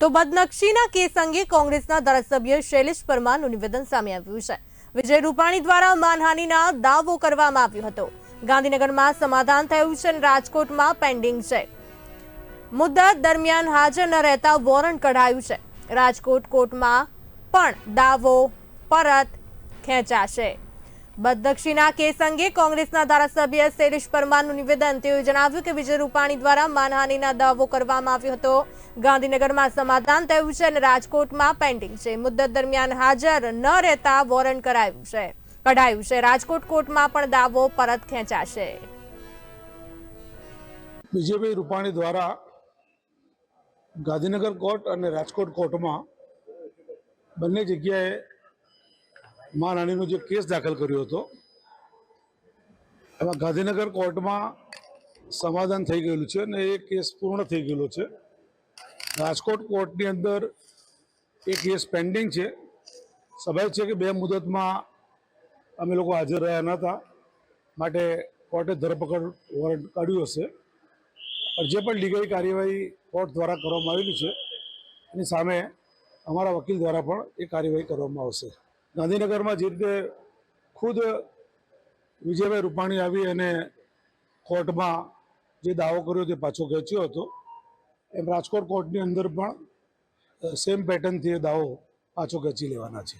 તો બદનક્ષીના કેસ અંગે કોંગ્રેસના ધારાસભ્ય શૈલેષ પરમારનું નિવેદન સામે આવ્યું છે. વિજય રૂપાણી દ્વારા માનહાનિના દાવો કરવામાં આવ્યો હતો. ગાંધીનગરમાં સમાધાન થયું છે અને રાજકોટમાં પેન્ડિંગ છે. મુદ્દત દરમિયાન હાજર ન રહેતા વોરંટ કઢાયું છે. રાજકોટ કોર્ટમાં પણ દાવો પરત ખેંચાશે. બદનક્ષીના કેસ અંગે કોંગ્રેસના ધારાસભ્ય શૈલેષ પરમારનું નિવેદન. તેઓએ જણાવ્યું કે વિજય રૂપાણી દ્વારા માનહાનિના દાવો કરવામાં આવ્યો હતો. ગાંધીનગરમાં સમાધાન થયું છે અને રાજકોટમાં પેન્ડિંગ છે. મુદ્દત દરમિયાન હાજર ન રહેતા વોરંટ કરાયું છે. કઢાયું છે. રાજકોટ કોર્ટમાં પણ દાવો પરત ખેંચાશે. વિજયભાઈ રૂપાણી દ્વારા ગાંધીનગર કોર્ટ અને રાજકોટ કોર્ટમાં બંને જગ્યાએ માનહાનિનો જે કેસ દાખલ કર્યો હતો, એમાં ગાંધીનગર કોર્ટમાં સમાધાન થઈ ગયેલું છે અને એ કેસ પૂર્ણ થઈ ગયેલો છે. રાજકોટ કોર્ટની અંદર એ કેસ પેન્ડિંગ છે. સ્વાભાવિક છે કે બે મુદતમાં અમે લોકો હાજર રહ્યા નહોતા માટે કોર્ટે ધરપકડ વોરંટ કાઢ્યું હશે. પણ જે પણ લીગલ કાર્યવાહી કોર્ટ દ્વારા કરવામાં આવેલી છે, એની સામે અમારા વકીલ દ્વારા પણ એ કાર્યવાહી કરવામાં આવશે. ગાંધીનગરમાં જે રીતે ખુદ વિજયભાઈ રૂપાણી આવી અને કોર્ટમાં જે દાવો કર્યો તે પાછો ખેંચ્યો હતો. એમ રાજકોટ કોર્ટની અંદર પણ સેમ પેટર્નથી એ દાવો પાછો ખેંચી લેવાના છે.